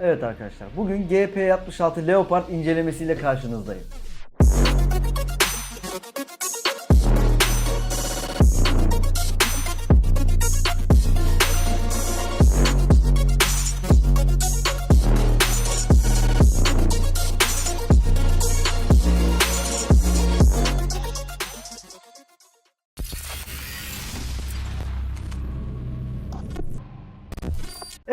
Evet arkadaşlar bugün GP66 Leopard incelemesiyle karşınızdayım.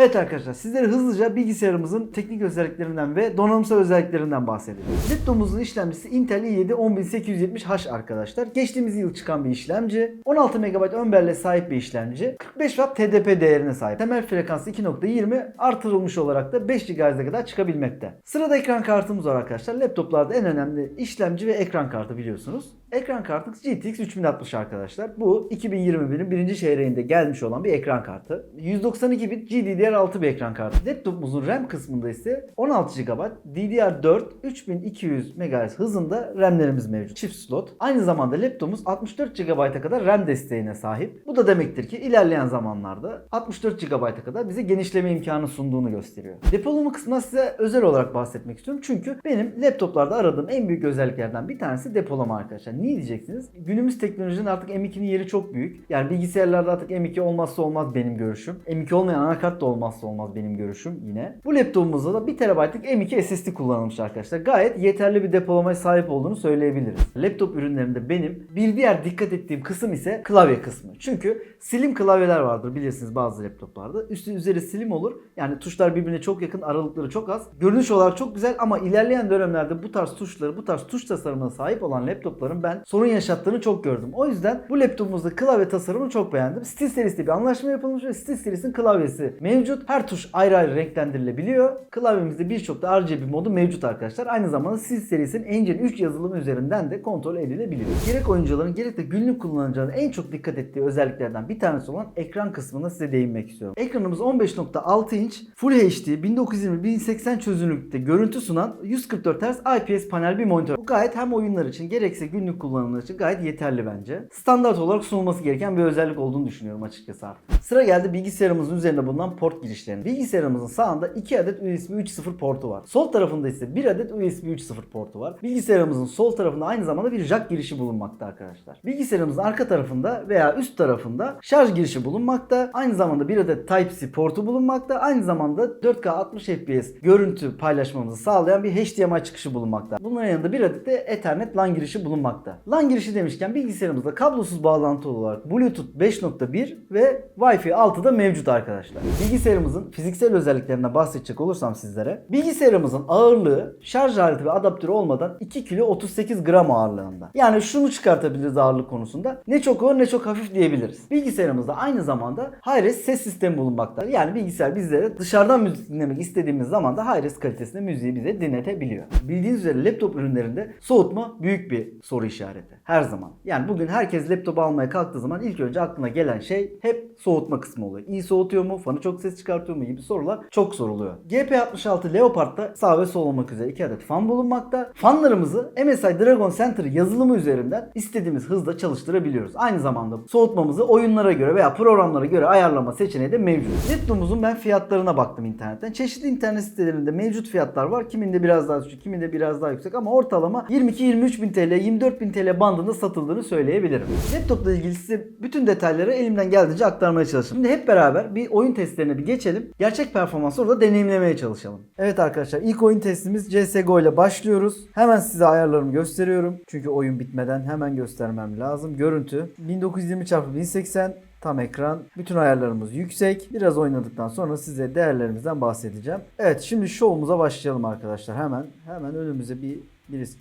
Evet arkadaşlar sizlere hızlıca bilgisayarımızın teknik özelliklerinden ve donanımsal özelliklerinden bahsedelim. Laptopumuzun işlemcisi Intel i7 10870H arkadaşlar. Geçtiğimiz yıl çıkan bir işlemci. 16 MB ön sahip bir işlemci. 45 Watt TDP değerine sahip. Temel frekansı 2.20 artırılmış olarak da 5 GHz'e kadar çıkabilmekte. Sırada ekran kartımız var arkadaşlar. Laptoplarda en önemli işlemci ve ekran kartı biliyorsunuz. Ekran kartımız GTX 3060 arkadaşlar. Bu 2021'in birinci çeyreğinde gelmiş olan bir ekran kartı. 192 bit GDDR6 bir ekran kartı. Laptopumuzun RAM kısmında ise 16 GB DDR4 3200 MHz hızında RAM'lerimiz mevcut. Çift slot. Aynı zamanda laptopumuz 64 GB'a kadar RAM desteğine sahip. Bu da demektir ki ilerleyen zamanlarda 64 GB'a kadar bize genişleme imkanı sunduğunu gösteriyor. Depolama kısmına size özel olarak bahsetmek istiyorum. Çünkü benim laptoplarda aradığım en büyük özelliklerden bir tanesi depolama arkadaşlar. Niye diyeceksiniz? Günümüz teknolojinin artık M2'nin yeri çok büyük. Yani bilgisayarlarda artık M2 olmazsa olmaz benim görüşüm. M2 olmayan anakart da olmazsa olmaz benim görüşüm yine. Bu laptopumuzda da 1 TB'lık M2 SSD kullanılmış arkadaşlar. Gayet yeterli bir depolamaya sahip olduğunu söyleyebiliriz. Laptop ürünlerinde benim bir diğer dikkat ettiğim kısım ise klavye kısmı. Çünkü slim klavyeler vardır bilirsiniz bazı laptoplarda. Üstü üzeri slim olur. Yani tuşlar birbirine çok yakın, aralıkları çok az. Görünüş olarak çok güzel ama ilerleyen dönemlerde bu tarz tuşları, bu tarz tuş tasarımına sahip olan laptopların ben sorun yaşattığını çok gördüm. O yüzden bu laptopumuzda klavye tasarımını çok beğendim. SteelSeries'te bir anlaşma yapılmış ve SteelSeries'in klavyesi mevcut. Her tuş ayrı ayrı renklendirilebiliyor. Klavyemizde birçok da RGB modu mevcut arkadaşlar. Aynı zamanda SteelSeries'in Engine 3 yazılımı üzerinden de kontrol edilebiliyor. Gerek oyuncuların gerek de günlük kullanıcıların en çok dikkat ettiği özelliklerden bir tanesi olan ekran kısmına size değinmek istiyorum. Ekranımız 15.6 inç Full HD 1920-1080 çözünürlükte görüntü sunan 144 Hz IPS panel bir monitör. Bu gayet hem oyunlar için gerekse günlük kullanımlar için gayet yeterli bence. Standart olarak sunulması gereken bir özellik olduğunu düşünüyorum açıkçası artık. Sıra geldi bilgisayarımızın üzerinde bulunan port girişlerine. Bilgisayarımızın sağında 2 adet USB 3.0 portu var. Sol tarafında ise 1 adet USB 3.0 portu var. Bilgisayarımızın sol tarafında aynı zamanda bir jack girişi bulunmakta arkadaşlar. Bilgisayarımızın arka tarafında veya üst tarafında şarj girişi bulunmakta. Aynı zamanda bir adet Type-C portu bulunmakta. Aynı zamanda 4K 60 FPS görüntü paylaşmamızı sağlayan bir HDMI çıkışı bulunmakta. Bunların yanında bir adet de Ethernet LAN girişi bulunmakta. LAN girişi demişken bilgisayarımızda kablosuz bağlantı olarak Bluetooth 5.1 ve Wi-Fi 6 da mevcut arkadaşlar. Bilgisayarımızın fiziksel özelliklerine bahsedecek olursam sizlere. Bilgisayarımızın ağırlığı şarj aleti ve adaptörü olmadan 2 kilo 38 gram ağırlığında. Yani şunu çıkartabiliriz ağırlık konusunda. Ne çok ağır ne çok hafif diyebiliriz. Bilgisayarımızda aynı zamanda Hi-Res ses sistemi bulunmakta. Yani bilgisayar bizlere dışarıdan müzik dinlemek istediğimiz zaman da Hi-Res kalitesinde müziği bize dinletebiliyor. Bildiğiniz üzere laptop ürünlerinde soğutma büyük bir soru işareti. Her zaman. Yani bugün herkes laptop almaya kalktığı zaman ilk önce aklına gelen şey hep soğutma kısmı oluyor. İyi soğutuyor mu? Fanı çok ses çıkartıyor mu? gibi sorular çok soruluyor. GP66 Leopard'da sağ ve sol olmak üzere 2 adet fan bulunmakta. Fanlarımızı MSI Dragon Center yazılımı üzerinden istediğimiz hızda çalıştırabiliyoruz. Aynı zamanda soğutmamızı oyunlara göre veya programlara göre ayarlama seçeneği de mevcut. Laptopumuzun ben fiyatlarına baktım internetten. Çeşitli internet sitelerinde mevcut fiyatlar var. Kiminde biraz daha düşük, kiminde biraz daha yüksek ama ortalama 22-23 bin TL, 24 bin TL bandında satıldığını söyleyebilirim. Laptopla ilgili size bütün detayları elimden geldiğince aktarmaya çalıştım. Şimdi hep beraber bir oyun testlerine bir geçelim. Gerçek performansı orada deneyimlemeye çalışalım. Evet arkadaşlar ilk oyun testimiz CSGO ile başlıyoruz. Hemen size ayarlarımı gösteriyorum. Çünkü oyun bitmeden hemen göstermem lazım. Görüntü 1920x1080 Tam ekran. Bütün ayarlarımız yüksek. Biraz oynadıktan sonra size değerlerimizden bahsedeceğim. Evet şimdi şovumuza başlayalım arkadaşlar. Hemen hemen önümüze bir birisi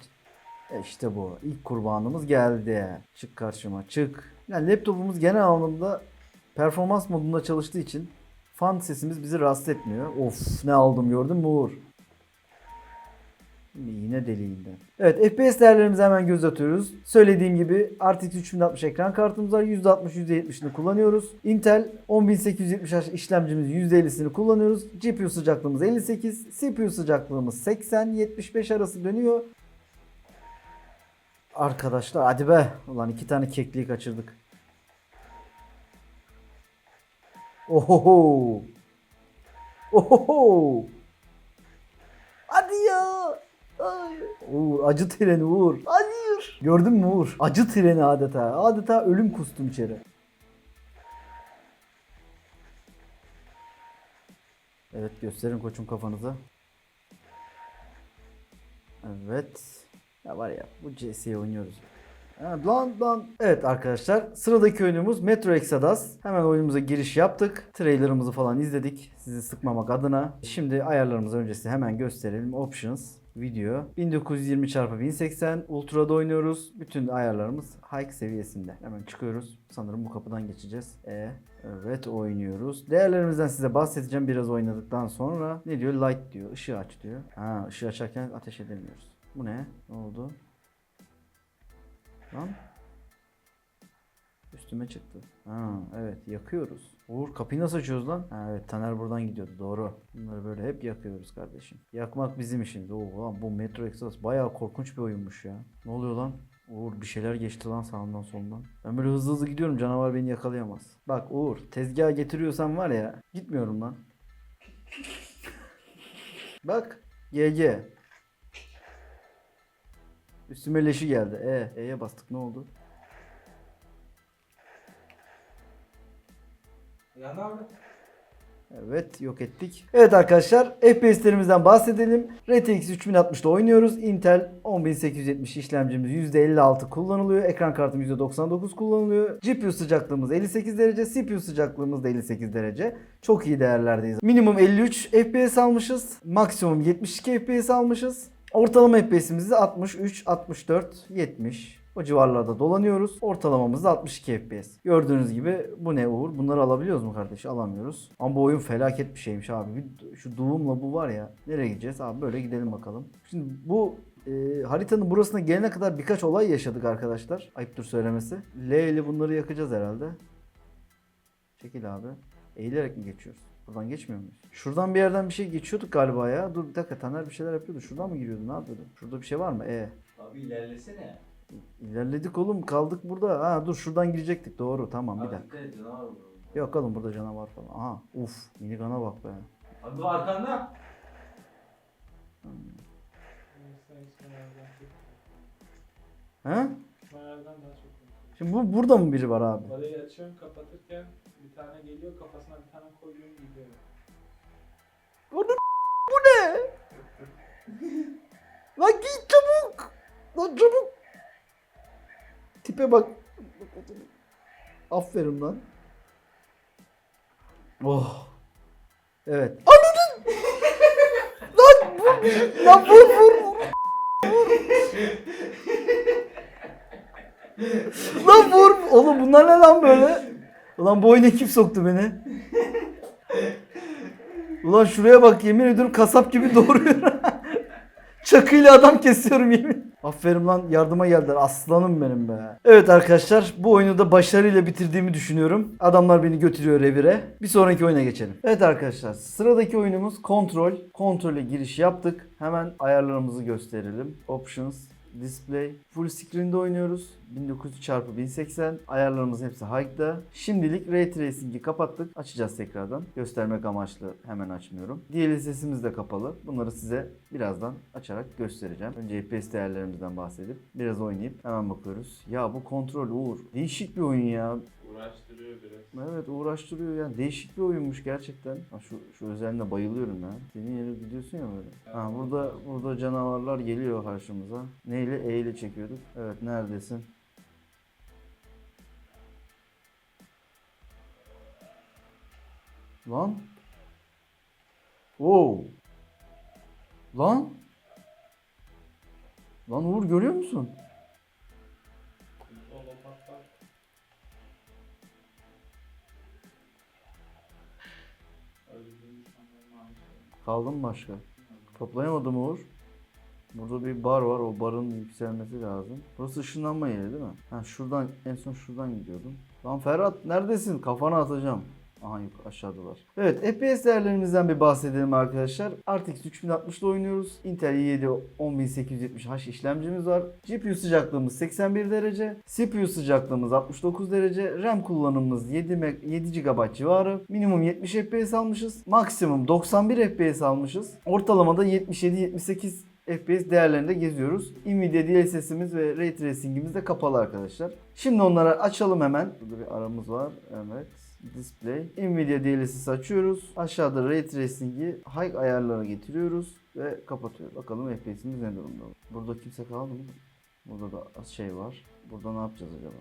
E işte bu. İlk kurbanımız geldi. Çık karşıma çık. Yani laptopumuz genel anlamda performans modunda çalıştığı için fan sesimiz bizi rahatsız etmiyor. Of ne aldım gördün mü Uğur? Yine deliğinden. Evet FPS değerlerimize hemen göz atıyoruz. Söylediğim gibi RTX 3060 ekran kartımız var. %60 %70'ini kullanıyoruz. Intel 10870H işlemcimiz %50'sini kullanıyoruz. GPU sıcaklığımız 58. CPU sıcaklığımız 80-75 arası dönüyor. Arkadaşlar hadi be. Ulan iki tane kekliği kaçırdık. Ohoho. Ohoho. Hayır. Uğur acı treni Uğur. Hayır. Gördün mü Uğur? Acı treni adeta. Adeta ölüm kustum içeri. Evet gösterin koçum kafanıza. Evet. Ya var ya bu CS'yi oynuyoruz. Ha, lan lan. Evet arkadaşlar sıradaki oyunumuz Metro Exodus. Hemen oyunumuza giriş yaptık. Trailerımızı falan izledik. Sizi sıkmamak adına. Şimdi ayarlarımızı öncesi hemen gösterelim. Options. Video 1920 x 1080 Ultra'da oynuyoruz. Bütün ayarlarımız high seviyesinde. Hemen çıkıyoruz. Sanırım bu kapıdan geçeceğiz. E evet oynuyoruz. Değerlerimizden size bahsedeceğim biraz oynadıktan sonra. Ne diyor? Light diyor. Işığı aç diyor. Ha ışığı açarken ateş edemiyoruz. Bu ne? Ne oldu? Lan. Üstüme çıktı. Ha evet yakıyoruz. Uğur kapıyı nasıl açıyoruz lan? Ha, evet Taner buradan gidiyordu doğru. Bunları böyle hep yakıyoruz kardeşim. Yakmak bizim işimiz. Oo lan bu Metro Exodus bayağı korkunç bir oyunmuş ya. Ne oluyor lan? Uğur bir şeyler geçti lan sağımdan solumdan. Ben böyle hızlı hızlı gidiyorum canavar beni yakalayamaz. Bak Uğur tezgaha getiriyorsan var ya gitmiyorum lan. Bak GG. Üstüme leşi geldi. E, E'ye bastık ne oldu? Ya ne abi? Evet yok ettik. Evet arkadaşlar FPS'lerimizden bahsedelim. RTX 3060'da oynuyoruz. Intel 10870 işlemcimiz %56 kullanılıyor. Ekran kartım %99 kullanılıyor. GPU sıcaklığımız 58 derece. CPU sıcaklığımız da 58 derece. Çok iyi değerlerdeyiz. Minimum 53 FPS almışız. Maksimum 72 FPS almışız. Ortalama FPS'imiz de 63, 64, 70. O civarlarda dolanıyoruz. Ortalamamız da 62 FPS. Gördüğünüz gibi bu ne Uğur? Bunları alabiliyoruz mu kardeş? Alamıyoruz. Ama bu oyun felaket bir şeymiş abi. Şu Doom'la bu var ya. Nereye gideceğiz? Abi böyle gidelim bakalım. Şimdi bu e, haritanın burasına gelene kadar birkaç olay yaşadık arkadaşlar. Ayıptır söylemesi. L ile bunları yakacağız herhalde. Çekil abi. Eğilerek mi geçiyoruz? Buradan geçmiyor muyuz? Şuradan bir yerden bir şey geçiyorduk galiba ya. Dur bir dakika Taner bir şeyler yapıyordu. Şuradan mı giriyordu? Ne yapıyordu? Şurada bir şey var mı? E. Abi ilerlesene. İlerledik oğlum kaldık burada. Ha dur şuradan girecektik doğru tamam bir Abi dakika. dikkat et canavar vurur. Yok oğlum burada canavar falan. Aha uf minigana bak be. Abi bu arkanda. He? Çok konuşuyor. Şimdi bu burada mı biri var abi? Parayı açıyorum kapatırken bir tane geliyor kafasına bir tane koyuyorum gidiyor. Onun bu ne? Lan git çabuk. Lan çabuk. Tipe bak. Aferin lan. Oh. Evet. Anladın. lan vur. Lan vur vur. lan vur. Oğlum bunlar ne lan böyle? Ulan bu oyuna kim soktu beni? Ulan şuraya bak yemin ediyorum kasap gibi doğuruyor. Çakıyla adam kesiyorum yemin. Aferin lan yardıma geldiler. Aslanım benim be. Evet arkadaşlar bu oyunu da başarıyla bitirdiğimi düşünüyorum. Adamlar beni götürüyor revire. Bir sonraki oyuna geçelim. Evet arkadaşlar sıradaki oyunumuz kontrol. Kontrole giriş yaptık. Hemen ayarlarımızı gösterelim. Options. Display. Full screen'de oynuyoruz. 1900 x 1080. Ayarlarımız hepsi high'da. Şimdilik Ray Tracing'i kapattık. Açacağız tekrardan. Göstermek amaçlı hemen açmıyorum. DLSS'imiz de kapalı. Bunları size birazdan açarak göstereceğim. Önce FPS değerlerimizden bahsedip biraz oynayıp hemen bakıyoruz. Ya bu kontrol Uğur. Değişik bir oyun ya. Uğraştırıyor biraz. Evet uğraştırıyor yani değişik bir oyunmuş gerçekten. Ha, şu şu özelliğine bayılıyorum ya. Senin yere gidiyorsun ya böyle. Ha burada burada canavarlar geliyor karşımıza. Neyle? E ile çekiyorduk. Evet neredesin? Lan. Wow. Lan. Lan Uğur görüyor musun? Kaldı mı başka? Toplayamadım Uğur. Burada bir bar var. O barın yükselmesi lazım. Burası ışınlanma yeri değil mi? Ha şuradan en son şuradan gidiyordum. Lan Ferhat neredesin? Kafana atacağım. Aha yok aşağıdalar. Evet FPS değerlerimizden bir bahsedelim arkadaşlar. RTX 3060'da oynuyoruz. Intel i7 10870H işlemcimiz var. GPU sıcaklığımız 81 derece. CPU sıcaklığımız 69 derece. RAM kullanımımız 7, meg- 7 GB civarı. Minimum 70 FPS almışız. Maksimum 91 FPS almışız. Ortalamada 77-78 FPS değerlerinde geziyoruz. Nvidia DLSS'imiz ve Ray Tracing'imiz de kapalı arkadaşlar. Şimdi onları açalım hemen. Burada bir aramız var. Evet. Display. Nvidia DLSS açıyoruz. Aşağıda Ray Tracing'i high ayarlara getiriyoruz ve kapatıyoruz. Bakalım FPS'imiz ne durumda. Burada kimse kaldı mı? Burada da az şey var. Burada ne yapacağız acaba?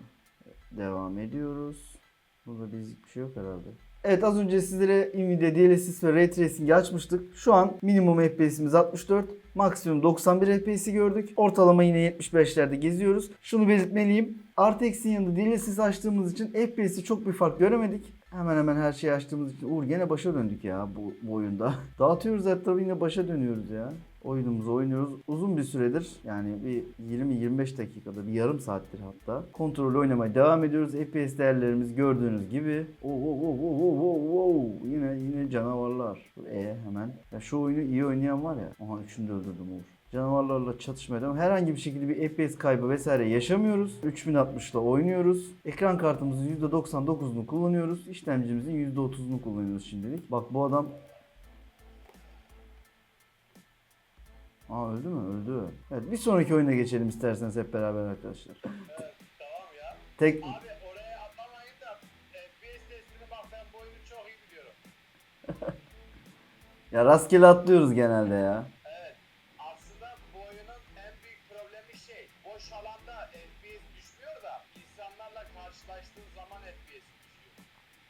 Devam ediyoruz. Burada bizlik bir şey yok herhalde. Evet az önce sizlere Nvidia DLSS ve Ray Tracing'i açmıştık. Şu an minimum FPS'imiz 64. Maksimum 91 FPS'i gördük. Ortalama yine 75'lerde geziyoruz. Şunu belirtmeliyim. RTX'in yanında DLSS açtığımız için FPS'i çok bir fark göremedik. Hemen hemen her şeyi açtığımız için Uğur gene başa döndük ya bu, bu oyunda. Dağıtıyoruz her tarafı yine başa dönüyoruz ya. Oyunumuzu oynuyoruz. Uzun bir süredir yani bir 20-25 dakikada bir yarım saattir hatta kontrol oynamaya devam ediyoruz. FPS değerlerimiz gördüğünüz gibi. Oo, oo, oo, oo, oo, oo, oo. Yine yine canavarlar. E hemen. Ya şu oyunu iyi oynayan var ya. Aha üçünü de öldürdüm Uğur. Canavarlarla çatışmaya devam. Herhangi bir şekilde bir FPS kaybı vesaire yaşamıyoruz. 3060'da oynuyoruz. Ekran kartımızın %99'unu kullanıyoruz. İşlemcimizin %30'unu kullanıyoruz şimdilik. Bak bu adam Aa öldü mü? Öldü. Evet bir sonraki oyuna geçelim isterseniz hep beraber arkadaşlar. Tamam ya. Tek Abi oraya atlamayın da FPS testini bak ben bu oyunu çok iyi biliyorum. ya rastgele atlıyoruz genelde ya. Evet. Aslında bu oyunun en büyük problemi şey. Boş alanda FPS düşmüyor da insanlarla karşılaştığın zaman FPS düşüyor.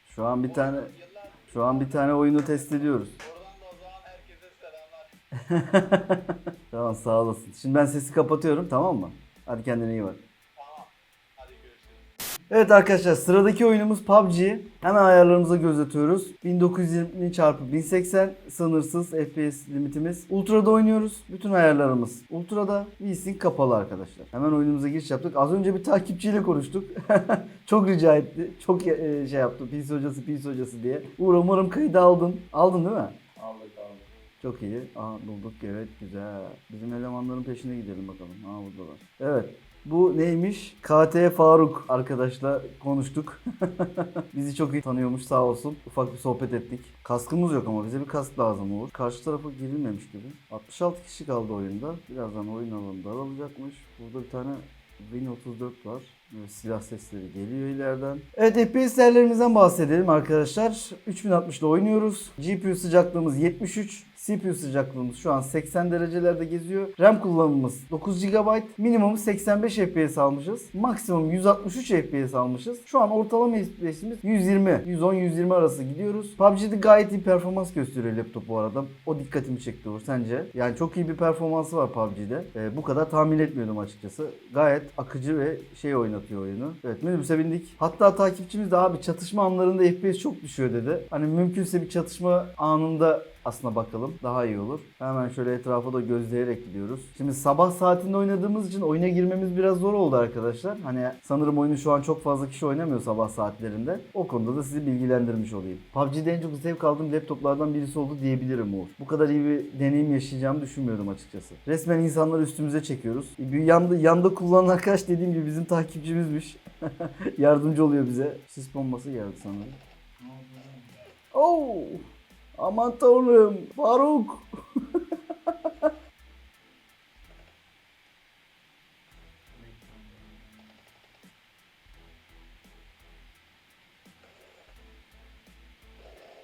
Şu an bir tane Yıllar... şu an bir tane oyunu test ediyoruz. tamam sağ olasın. Şimdi ben sesi kapatıyorum tamam mı? Hadi kendine iyi bak. Tamam. Hadi görüşürüz. Evet arkadaşlar sıradaki oyunumuz PUBG. Hemen ayarlarımıza göz atıyoruz. 1920 x 1080 sınırsız FPS limitimiz. Ultra'da oynuyoruz. Bütün ayarlarımız Ultra'da. VSync kapalı arkadaşlar. Hemen oyunumuza giriş yaptık. Az önce bir takipçiyle konuştuk. çok rica etti. Çok e, şey yaptı. Pis hocası pis hocası diye. Uğur umarım kaydı aldın. Aldın değil mi? Aldık. Çok iyi. Aa bulduk evet güzel. Bizim elemanların peşine gidelim bakalım. Aa buradalar. Evet. Bu neymiş? KT Faruk arkadaşla konuştuk. Bizi çok iyi tanıyormuş sağ olsun. Ufak bir sohbet ettik. Kaskımız yok ama bize bir kask lazım olur. Karşı tarafa girilmemiş gibi. 66 kişi kaldı oyunda. Birazdan oyun alanı daralacakmış. Burada bir tane Win 34 var. Silah sesleri geliyor ileriden. Evet FPS değerlerimizden bahsedelim arkadaşlar. 3060'da oynuyoruz. GPU sıcaklığımız 73. CPU sıcaklığımız şu an 80 derecelerde geziyor. RAM kullanımımız 9 GB. Minimum 85 FPS almışız. Maksimum 163 FPS almışız. Şu an ortalama FPS'imiz 120. 110-120 arası gidiyoruz. PUBG'de gayet iyi performans gösteriyor laptop bu arada. O dikkatimi çekti Uğur sence? Yani çok iyi bir performansı var PUBG'de. Ee, bu kadar tahmin etmiyordum açıkçası. Gayet akıcı ve şey oynatıyor oyunu. Evet minibüse bindik. Hatta takipçimiz de abi çatışma anlarında FPS çok düşüyor dedi. Hani mümkünse bir çatışma anında aslına bakalım. Daha iyi olur. Hemen şöyle etrafa da gözleyerek gidiyoruz. Şimdi sabah saatinde oynadığımız için oyuna girmemiz biraz zor oldu arkadaşlar. Hani sanırım oyunu şu an çok fazla kişi oynamıyor sabah saatlerinde. O konuda da sizi bilgilendirmiş olayım. PUBG'de en çok zevk aldığım laptoplardan birisi oldu diyebilirim Uğur. Bu kadar iyi bir deneyim yaşayacağımı düşünmüyordum açıkçası. Resmen insanları üstümüze çekiyoruz. Bir yanda, yanda kullanan arkadaş dediğim gibi bizim takipçimizmiş. Yardımcı oluyor bize. Sis bombası geldi sanırım. Oh! Aman tanrım. Faruk.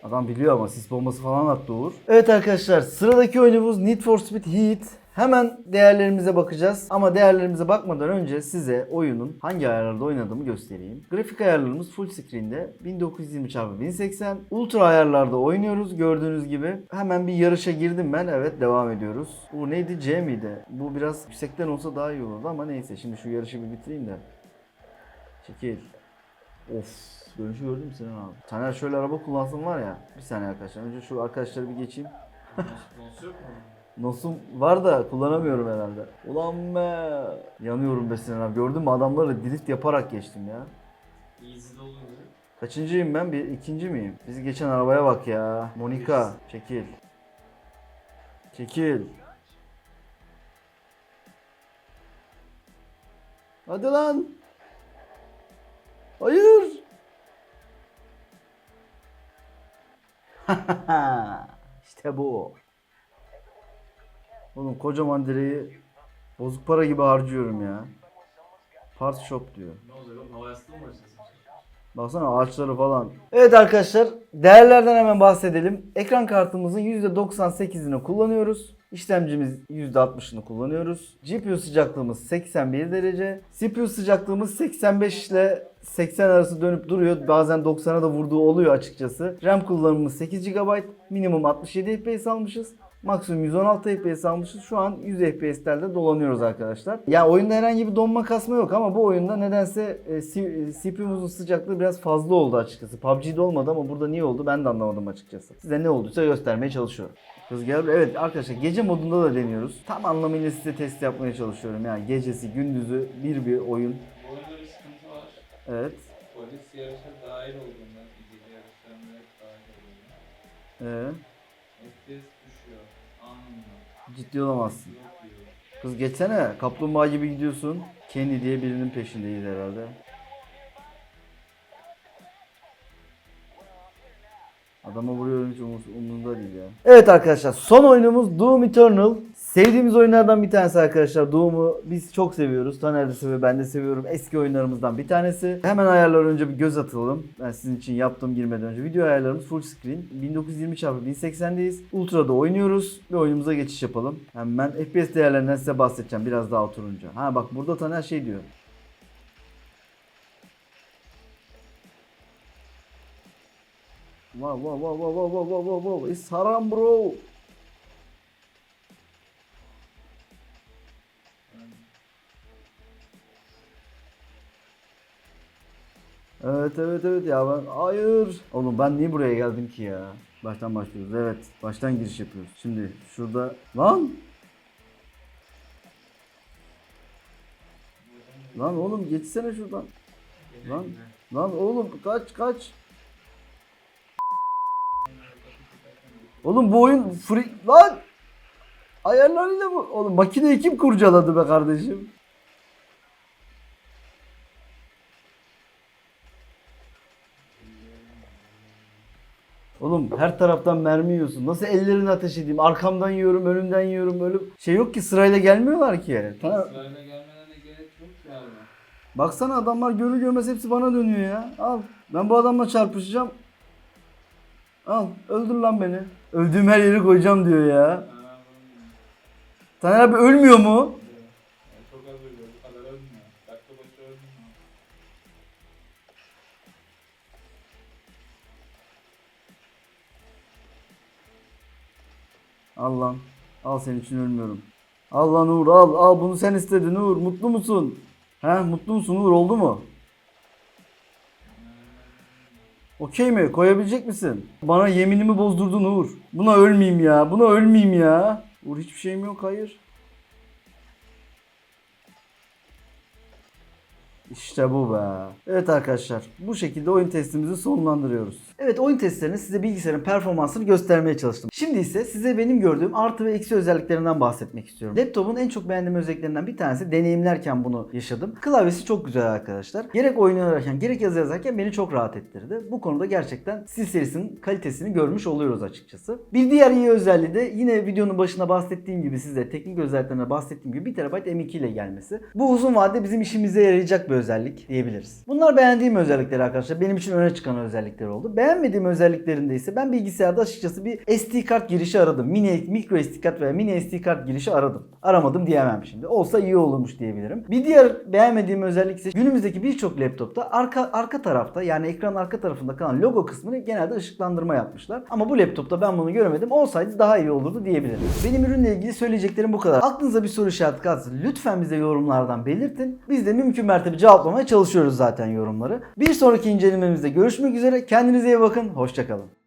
Adam biliyor ama sis bombası falan attı Uğur. Evet arkadaşlar sıradaki oyunumuz Need for Speed Heat. Hemen değerlerimize bakacağız. Ama değerlerimize bakmadan önce size oyunun hangi ayarlarda oynadığımı göstereyim. Grafik ayarlarımız full screen'de 1920x1080. Ultra ayarlarda oynuyoruz gördüğünüz gibi. Hemen bir yarışa girdim ben. Evet devam ediyoruz. Bu neydi C miydi? Bu biraz yüksekten olsa daha iyi olurdu ama neyse. Şimdi şu yarışı bir bitireyim de. Çekil. Of. Dönüşü gördün mü Sinan abi? Taner şöyle araba kullansın var ya. Bir saniye arkadaşlar. Önce şu arkadaşları bir geçeyim. Nasıl yok mu? Nosum var da kullanamıyorum herhalde. Ulan be. Yanıyorum be Sinan abi. Gördün mü adamlarla drift yaparak geçtim ya. Easy'de oluyor. Kaçıncıyım ben? Bir ikinci miyim? Bizi geçen arabaya bak ya. Monika çekil. Çekil. Hadi lan. Hayır. işte bu. Oğlum kocaman direği bozuk para gibi harcıyorum ya. Part shop diyor. Ne olacak oğlum? Hava yastığı mı açacaksın? Baksana ağaçları falan. Evet arkadaşlar değerlerden hemen bahsedelim. Ekran kartımızın %98'ini kullanıyoruz. İşlemcimiz %60'ını kullanıyoruz. GPU sıcaklığımız 81 derece. CPU sıcaklığımız 85 ile 80 arası dönüp duruyor. Bazen 90'a da vurduğu oluyor açıkçası. RAM kullanımımız 8 GB. Minimum 67 FPS almışız. Maksimum 116 FPS almışız. Şu an 100 FPS'lerde dolanıyoruz arkadaşlar. Ya oyunda herhangi bir donma kasma yok ama bu oyunda nedense e, C- e, CPU'muzun sıcaklığı biraz fazla oldu açıkçası. PUBG'de olmadı ama burada niye oldu ben de anlamadım açıkçası. Size ne olduysa göstermeye çalışıyorum. Kız gel. Evet arkadaşlar gece modunda da deniyoruz. Tam anlamıyla size test yapmaya çalışıyorum. Yani gecesi gündüzü bir bir oyun. Oyunda bir sıkıntı var. Evet. Polis yarışa dahil olduğunda, gece yarışlarına dahil olduğunda Ee, FPS. Ciddi olamazsın. Kız geçsene. Kaplumbağa gibi gidiyorsun. Kenny diye birinin peşindeyiz herhalde. Adama vuruyorum hiç umur- umurunda değil ya. Evet arkadaşlar son oyunumuz Doom Eternal. Sevdiğimiz oyunlardan bir tanesi arkadaşlar. Doom'u biz çok seviyoruz. Taner de seviyor, ben de seviyorum. Eski oyunlarımızdan bir tanesi. Hemen ayarlar önce bir göz atalım. Ben sizin için yaptım girmeden önce. Video ayarlarımız full screen. 1920 x 1080'deyiz. Ultra'da oynuyoruz ve oyunumuza geçiş yapalım. Hemen FPS değerlerinden size bahsedeceğim biraz daha oturunca. Ha bak burada Taner şey diyor. Wow wow wow wow wow wow wow wow wow It's haram bro. Evet evet evet ya ben hayır. Oğlum ben niye buraya geldim ki ya? Baştan başlıyoruz. Evet. Baştan giriş yapıyoruz. Şimdi şurada lan lan oğlum geçsene şuradan. Lan lan oğlum kaç kaç. Oğlum bu oyun free lan ayarlarıyla bu. Oğlum makineyi kim kurcaladı be kardeşim? Oğlum her taraftan mermi yiyorsun. Nasıl ellerini ateş edeyim? Arkamdan yiyorum, önümden yiyorum. Öyle şey yok ki sırayla gelmiyorlar ki. Tamam. Sırayla gelmene de gerek yok ki abi. Baksana adamlar görür görmez hepsi bana dönüyor ya. Al. Ben bu adamla çarpışacağım. Al. Öldür lan beni. Öldüğüm her yeri koyacağım diyor ya. Taner abi ölmüyor mu? Al lan. Al senin için ölmüyorum. Al lan Uğur al. Al bunu sen istedin Uğur. Mutlu musun? He mutlu musun Uğur oldu mu? Okey mi? Koyabilecek misin? Bana yeminimi bozdurdun Uğur. Buna ölmeyeyim ya. Buna ölmeyeyim ya. Uğur hiçbir şeyim yok hayır. İşte bu be. Evet arkadaşlar bu şekilde oyun testimizi sonlandırıyoruz. Evet oyun testlerini size bilgisayarın performansını göstermeye çalıştım. Şimdi ise size benim gördüğüm artı ve eksi özelliklerinden bahsetmek istiyorum. Laptopun en çok beğendiğim özelliklerinden bir tanesi deneyimlerken bunu yaşadım. Klavyesi çok güzel arkadaşlar. Gerek oyun oynarken gerek yazı yazarken beni çok rahat ettirdi. Bu konuda gerçekten Steel serisinin kalitesini görmüş oluyoruz açıkçası. Bir diğer iyi özelliği de yine videonun başında bahsettiğim gibi size teknik özelliklerine bahsettiğim gibi 1 TB M2 ile gelmesi. Bu uzun vadede bizim işimize yarayacak bir özellik diyebiliriz. Bunlar beğendiğim özellikler arkadaşlar. Benim için öne çıkan özellikler oldu. Beğenmediğim özelliklerinde ise ben bilgisayarda açıkçası bir SD kart girişi aradım. Mini micro SD kart veya mini SD kart girişi aradım. Aramadım diyemem şimdi. Olsa iyi olurmuş diyebilirim. Bir diğer beğenmediğim özellik ise günümüzdeki birçok laptopta arka arka tarafta yani ekranın arka tarafında kalan logo kısmını genelde ışıklandırma yapmışlar. Ama bu laptopta ben bunu göremedim. Olsaydı daha iyi olurdu diyebilirim. Benim ürünle ilgili söyleyeceklerim bu kadar. Aklınıza bir soru işareti kalsın. Lütfen bize yorumlardan belirtin. Biz de mümkün mertebe cevaplamaya çalışıyoruz zaten yorumları. Bir sonraki incelememizde görüşmek üzere. Kendinize iyi bakın. Hoşçakalın.